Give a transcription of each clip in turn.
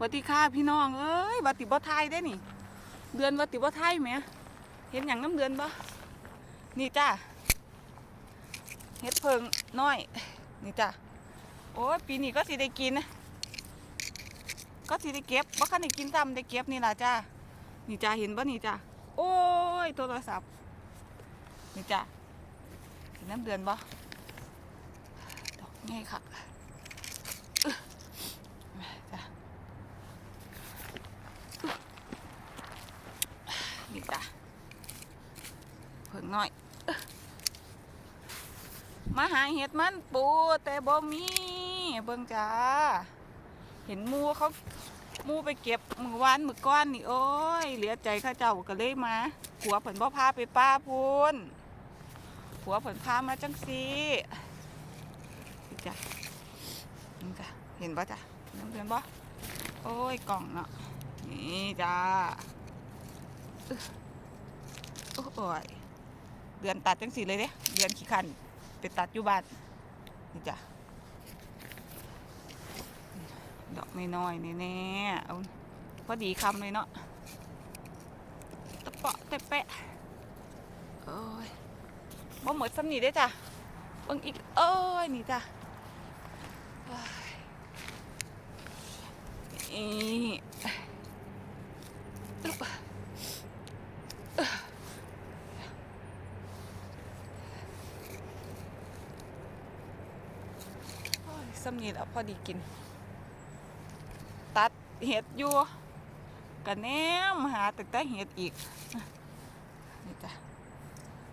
วัติค่าพี่น้องเอ้ยวัติบ่ไทยได้นี่ เดือนวัติบ่ไทยไหมเห็นอย่างน้ำเดือนบ่นี่จ้าเฮ็ดเพิงน้อย นี่จ้าโอ้ยปีนี้ก็สิได้กินนะก็สิได้เก็บบ่คันได้กินซ้ำได้เก็บนี่ล่ะจ้านี่จ้าเห็นบ่นี่จ้าโอ้ยโทรศัพท์นี่จ้าเห็นน้ำเดือนบ่ดอกง่ายค่ะจ้า นี่จ้ะเพิ่งน้อยเอ้อ มาหาเห็ดมันปูแต่บ่มีเบิ่งจ้า เห็นมูเขามูไปเก็บมือวานมือก้อนนี่โอ้ยเหลือใจข้าเจ้าก็เลยมาผัวเพิ่นบ่พาไปป้าพูนผัวเพิ่นพามาจังซี่จ้ะนี่จ้ะเห็นบ่จ้ะน้ำเดือนบ่โอ้ยกล่องเนาะนี่จ้าโอ้ยเดือนตัดจังสีเลยเด้เดือนขี้คัน ไปตัดอยู่บ้านนี่จ้ะดอกน้อยๆแน่ๆเอาพอดีคำเลยเนาะตะเปาะตะแปะโอ้ยบ่หมดซ้ำนี่ได้จ้ะบิ่งอีกเอ้ยนี่จ้ะอีบ โอ้ยสำนีแล้วพอดีกิน ตัดเห็ดอยู่กันแนมหาแต่แต่เห็ดอีกนี่จ้ะ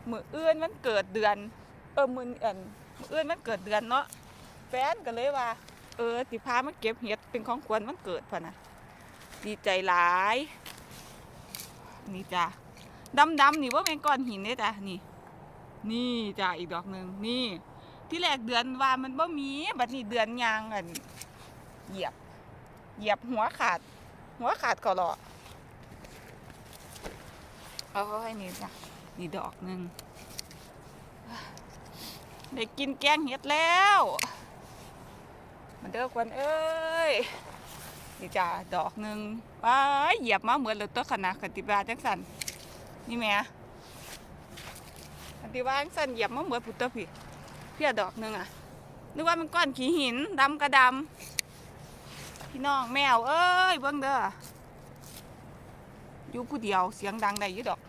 มือเอื้อนมันเกิดเดือน เออมือเอ็นมือเอื้อนมันเกิดเดือนเนาะแฟนก็เลยว่า เออสิพามาเก็บเห็ดเป็นของควรมันเกิดพะนะดีใจหลายนี่จ้ะดำดำๆนี่ว่าเป็นก้อนหินเนี่ยจ้ะนี่ นี่จ้ะอีกดอกหนึ่งนี่ ที่แรกเดือนว่ามันบ่มีบัดนี้เดือนยางอันเหยียบ เหยียบหัวขาด หัวขาดก็หรอโอ้ยนี่จ้ะนี่ดอกหนึ่งได้กินแกงเห็ดแล้วมันเด้อควันเอ้ยนี่จ้ะดอกหนึ่งว้ายเหยียบมาเหมือนเลยตัวขนาดกันติบาจังสันนี่แหม่กันติบาจังสันเหยียบมาเหมือนพุทธพี่ เพียดอกหนึ่งอะนึกว่ามันก้อนขี้หินดำกระดำพี่น้องแมว เอ้ยเบิ่งเด้ออยู่ผู้เดียวเสียงดังได้ยี่ดอก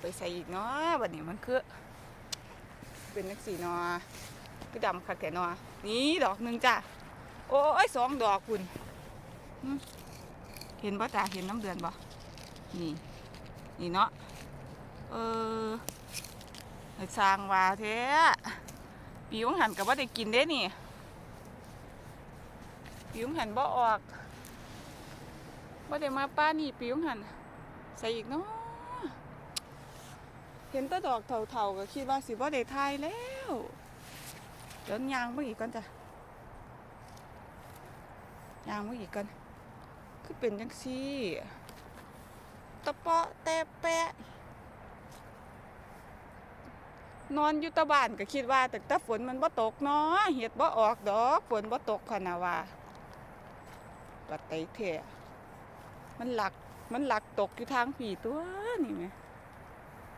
ไปใส่อีกเนาะบัดนี้มันคือ เป็นนักสีนาะคือดำคักแต่นาะนี่ดอกหนึ่งจ้ะโอ้ยสองดอกคุณเห็นบ่จ้ะเห็นน้ำเดือนบ่นี่นี่เนาะ เออให้สร้างว่าแท้ปีของหันกับว่าได้กินได้นี่ปีของหันบ่ออกว่าได้มาป้านี่ปีของหันใส่อีกเนาะเห็นแตะดอกเถาๆก็คิดว่าสิบ่ได้ทายแล้วเดี๋ยางมาอีกก่อนจ้ะยางมาอีกก่อนคือเป็นจังซี่ตะเปาะแต่แปะ นอนอยู่ตะบ้านก็คิดว่าแต่ถ้าฝนมันบ่ตกเนาะเห็ดบ่ออกดอกฝนบ่ตกพะนะว่าปัดไตแท้มันหลักมันหลักตกอยู่ทางผีตัวนี่แหม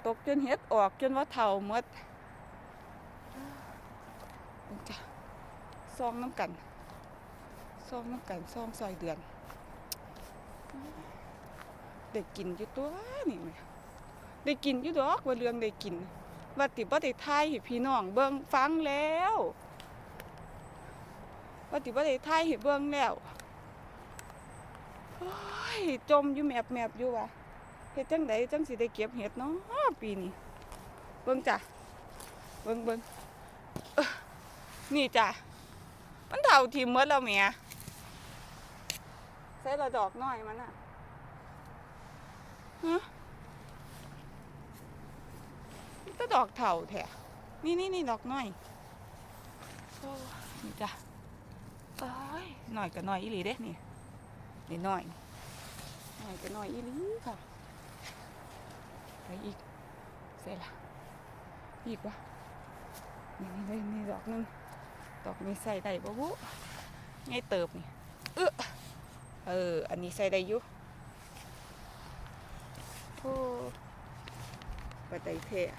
ตกจนเห็ดออกจนว่าเฒ่าหมดนี่จ้ะซองน้ำกันซองน้ำกันซองซอยเดือนได้กินอยู่ตัวนี่แหมได้กินอยู่ดอกว่าเรื่องได้กิน ว่าติบ่ได้ทายให้พี่น้องเบิ่งฟังแล้วว่าติบ่ได้ทายให้เบิ่งแล้วโอ้ยจมอยู่แมบแมบอยู่ว่ะเฮ็ดจังไดจังสิได้เก็บเห็ดเนาะปีนี้เบิ่งจ้ะเบิ่งเบิ่งนี่จ้ะมันเท่าทีมหมดแล้วแหม่ใส่ละดอกน้อยมันน่ะฮะ ก็ดอกเถาแท้นี่นี่นี่ดอกน้อยโอ้นี่จ้ะเอ้ยหน่อยก็หน่อยอีหลีเด้นี่นี่หน่อยหน่อยก็หน่อยอีหลีค่ะไปอีกเสร็จละอีกวะนี่นี่นี่นี่ดอกนึงดอกนี้ใส่ได้บ่บุไงเติบนี่เออเออ อันนี้ใส่ได้อยู่โอ้ปะไดเทะ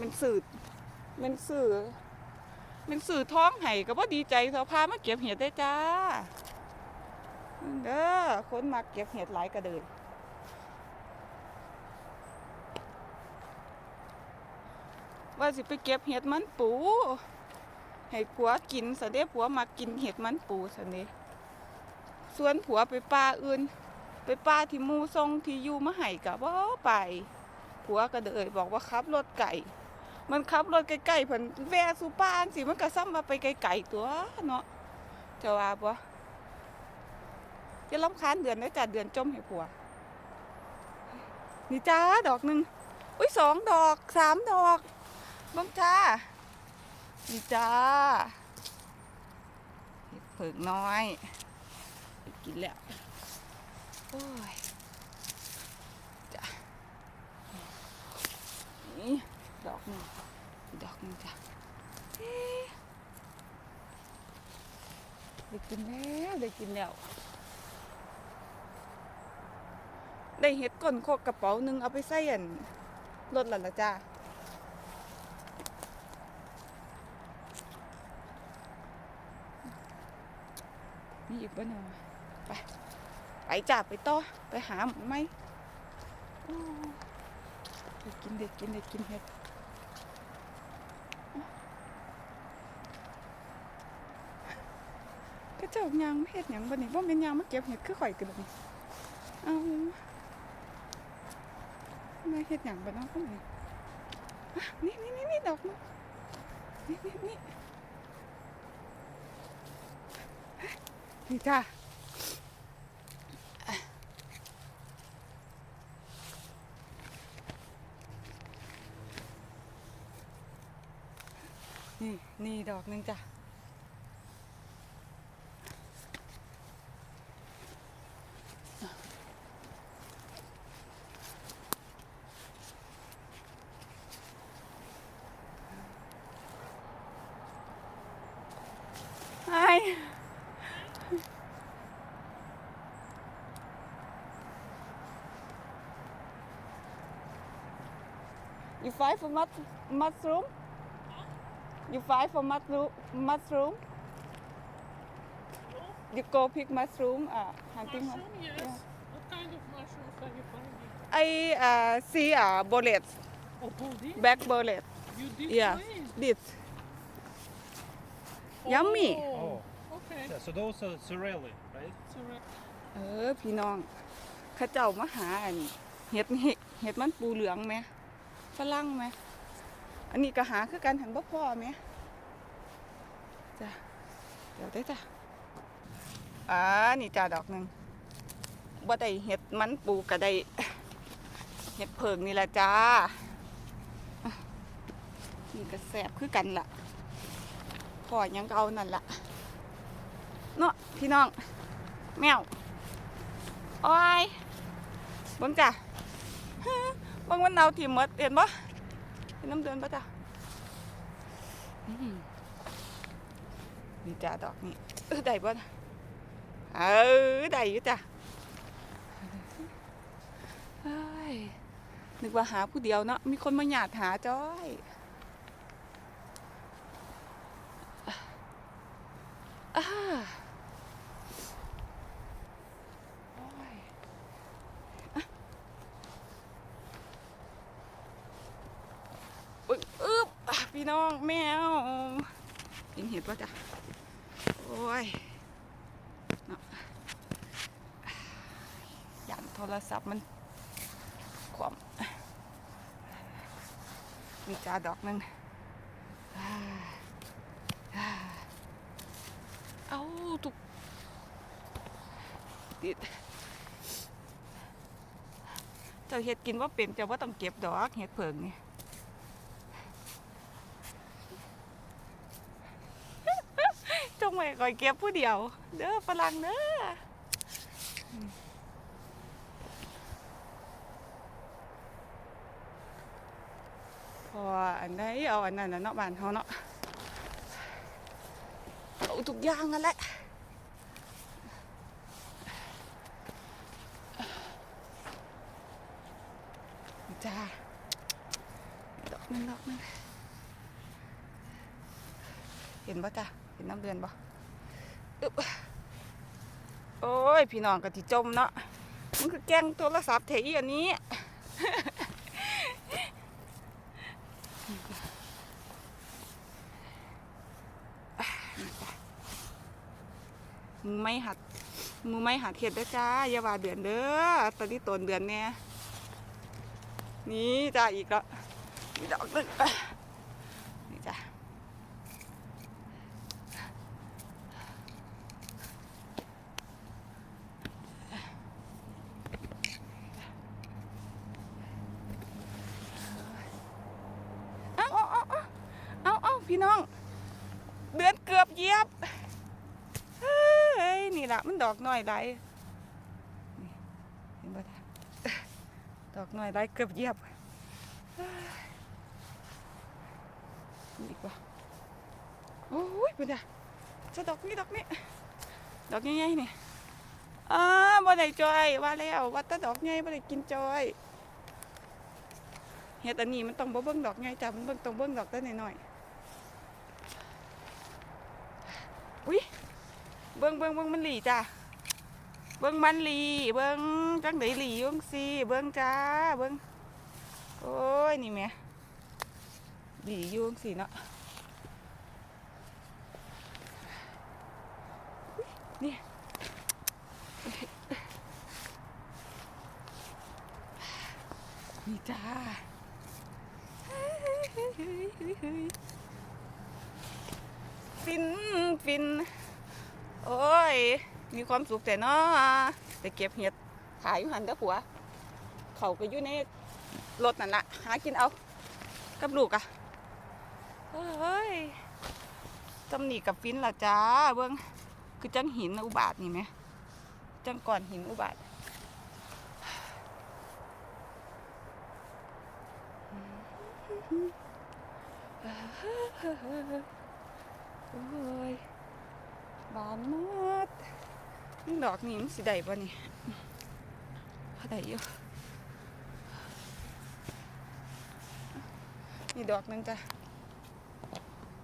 มันสื่อมันสื่อมันสื่อท้องไห้ก็บ่ดีใจเถาพามาเก็บเห็ดได้จ้าเด้อคนมาเก็บเห็ดหลายกระเดินว่าสิไปเก็บเห็ดมันปูให้ผัวกินสะเด้ผัวมากินเห็ดมันปูสะเด้ส่วนผัวไปป่าอื่น ไปป่าที่หมูทรงที่อยู่มาให้กะบ่ไป ผัวก็เดยบอกว่าขับรถไก่ มันขับรถไกลๆเพิ่นแวะสู่ป่านสิมันก็ซ้ำมาไปไกลๆตัวเนาะจะว่าบ่จะรำคาญเดือนได้จ้ะเดือนจมให้ผัว นี่จ้าดอกหนึ่งอุ้ยสองดอกสามดอกบ้งจ้า นี่จ้าเห็ดเผิกน้อย กินแล้ว โอ้ยจ้านี่ ดอกหนึ่งดอกหนึ่งจ้ะเอ๊ะได้กินแล้วได้กินแล้ว ได้เห็ดก้นโคกกระเป๋านึงเอาไปใส่อันรถหล่ะละจ้ามีอีกบ้านอไป ไปจับไปต่อ ไปหาไหมโอ้เด็กกินเด็กกินเด็กกินเห็ด เจ้ายางเห็ดหยังบ่นี่บ่เป็นยางมาเก็บเห็ดคือข่อยติบ่นี่เอามาเห็ดหยังบ่เนาะพวกนี้อะนี่นี่นี่นี่ดอกนึงนี่นี่นี่นี่จ้านี่นี่ดอกหนึงจ้ะ You fight for mus mushroom? You fight for mushroom? Mushroom? You go pick mushroom, uh, hunting. Mushroom, yes. Yeah. What kind of mushrooms are you finding? I uh, see uh, bullets, Oh, this? back bullet. You did Yeah, find? this. Yummy. Oh, okay. yeah, so those are Sorelli, right? So, uh, เออ พี่น้องเข้าเจ้ามาหาอันเห็ดเห็ดเห็ดมันปูเหลืองไหมฝรั่งไหมอันนี้ก็หาคือกันหันบ่พ่อไหมจ้ะเดี๋ยวได้จ้ะอ่านี่จ้าดอกหนึ่งบ่ได้เห็ดมันปูก็ได้เห็ดเพิงนี่แหละจ้านี่ก็แสบคือกันล่ะพ่อยังก็เอานั่นล่ะ เนาะพี่น้อง แมวโอ้ยบังจ้ะบังมันเอาทีมหมดเห็นปะเห็นน้ำเดินปะจ้ะนี่จ้าดอกนี่เออได้ปะน่เออได้อยู่จ้ะนึกว่าหาผู้เดียวเนาะมีคนมาหยาดหาจ้อย อ่าโอ้ยอะอึ๊บอึ๊บอะพี่น้องแมวเห็นเห็ดป่ะจ๊ะ โอ้ยเนาะยันโทรศัพท์มันความมีจาดอกหนึงอ่าอ่าเอา ตุกติดเจ้าเห็ดกินว่าเป็นเจ้าว่าต้องเก็บดอกเห็ดเผิงนี่จงไว้คอยเก็บผู้เดียว เด้อฝรั่งเด้อพออันใดเอาอันนั้นเนาะบ้านเฮาเนาะ ทุกอย่างนั่นแหละ จ้าดอกนึงดอกนึงเห็นปะจ้ะเห็นน้ำเดือนปะอึ๊บโอ้ย พี่น้องกะทิจมเนาะมันคือแกงโทรศัพท์เทอีอันนี้ มือไม่หัดมือไม่หัดเห็ดด้จ้าอย่าว่าเดือนเด้อตอนนี้ต้นเดือนเนี่ยนี่จ้าอีกแล้วอีกดอกหนึงนี่จ้าเอาเอาเอาเอาเอาเอาพี่น้อง เดือนเกือบเหยียบ เฮ้ยนี่ ละมันดอกน้อยไรนี่เห็นบ่ท่าดอกน้อยไรเกือบเยียบเฮ้ยนี่อีกว่าโอ้ยเป็นไงจะดอกนี้ดอกนี้ดอกใหญ่ๆนี่อ่าบ่ได้จอยว่าแล้วว่าแต่ดอกใหญ่บ่ได้กินจอยเฮ็ดอันนี้มันต้องบ่เบิ่งดอกใหญ่จ้ะมันเบิ่งต้องเบิ่งดอกแต่น้อยๆอุ้ย เบิ้งเบิ้งเบิ้งมันหลีจ้ะเบิ้งมันหลีเบิ้งจังไดหลีอยุ่จั่งสิเบิ้งจ้าเบิ้งโอ้ยนี่แม่หลียุ่งสิเนาะนี่นี่จ้าฟินฟิน โอ้ย มีความสุขแต่เนาะไปเก็บเห็ดขายอยู่หันเด้อผัว เขาก็อยู่ในรถนั่นละหากินเอา กับลูกอะเฮ้ยตำหนิกับฟินละจ้าเบิ้งคือจังหินอุบาทนี่ไหมจังก่อนหินอุบาทโอ้ย บานมากดอกนี้มันสิได้ป่ะนี่พอได้อยู่นี่ดอกนึงจ้ะ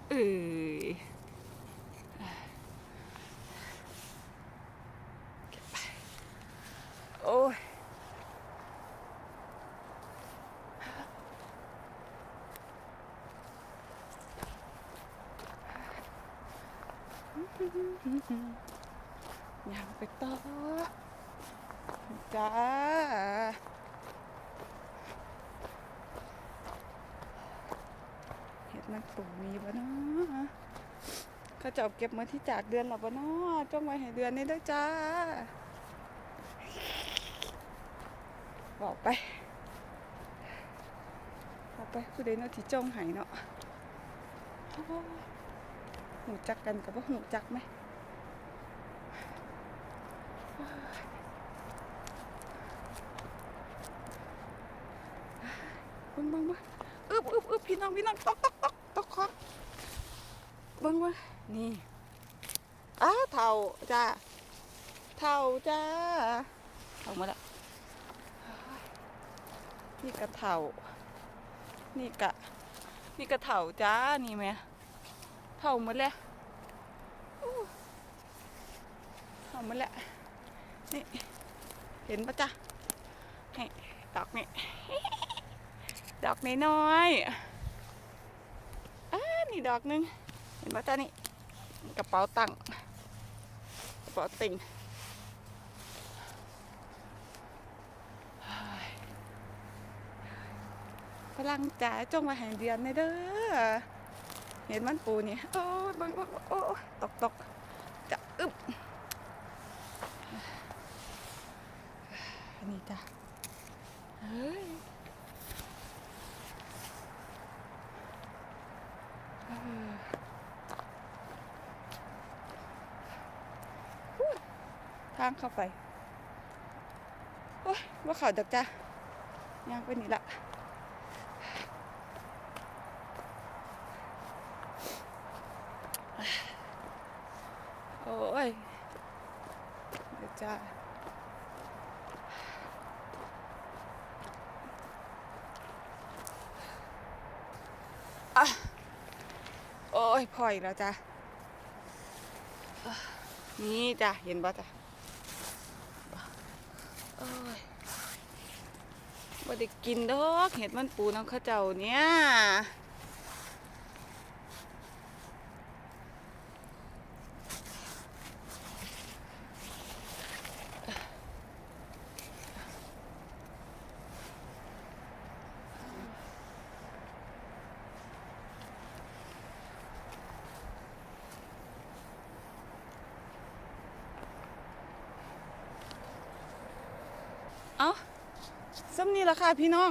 เอ้ยเก็บไปโอ้ย ยังไปต่อจ้าเห็ดมันปลูกมีบ่เนาะเขาจะเอาเก็บมาที่จากเดือนหรอบ่เนาะจ้องไว้ให้เดือนนี้ด้วยจ้าบอกไปบอกไปผู้ใดเนาะที่จ้องให้เนาะ หูจักกันกับว่าหูจักไหมบิ่งบิ่งบิ่งอึบอึบอึบพี่น้องพี่น้องตอกตอกตอกตอกคอบิ่งบิ่งนี่อ้าเท่าจ้าเท่าจ้าเท่ามาละนี่กระเท่านี่กะ นี่กระเท่าจ้านี่แม่ เท่าหมดแล้วอู้าหมดแล้วนี่เห็นปะจ๊ะให้ดอกนี่ดอกน้อยๆอ่านี่ดอกหนึง เห็นปะจ้านี่กระเป๋าตังค์กระเป๋าติ่งพลังจ๋าจงมาแห่งเดือนในเด้อ เห็นมันปูนี่โอ้ยเบังบังโอ้ยตกตกจะอึบอันนี้จ้ะเฮ้ยทางเข้าไป โอ้ยว่าเขาดอกจ้ะย่างไปนี่ละ จ้า อะโอ้ยพออีกแล้วจ้ะนี่จ้ะเห็นป่ะจ้ะโอ้ยบ่ได้กินดอกเห็ดมันปูน้ำข้าวเจ้าเนี่ย เอาซ้ำนี่ละค่ะพี่น้อง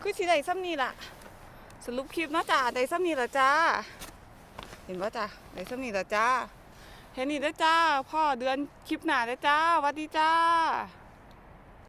คือสีใดซ้ำนี่ละสรุปคลิปนะจ้าใดซ้ำนี่ละจ้า เห็นว่าจ้าใดซ้ำนี่ละจ้าเห็นนี่แล้วจ้า พ่อเดือนคลิปหนาแล้วจ้าวัสดีจ้า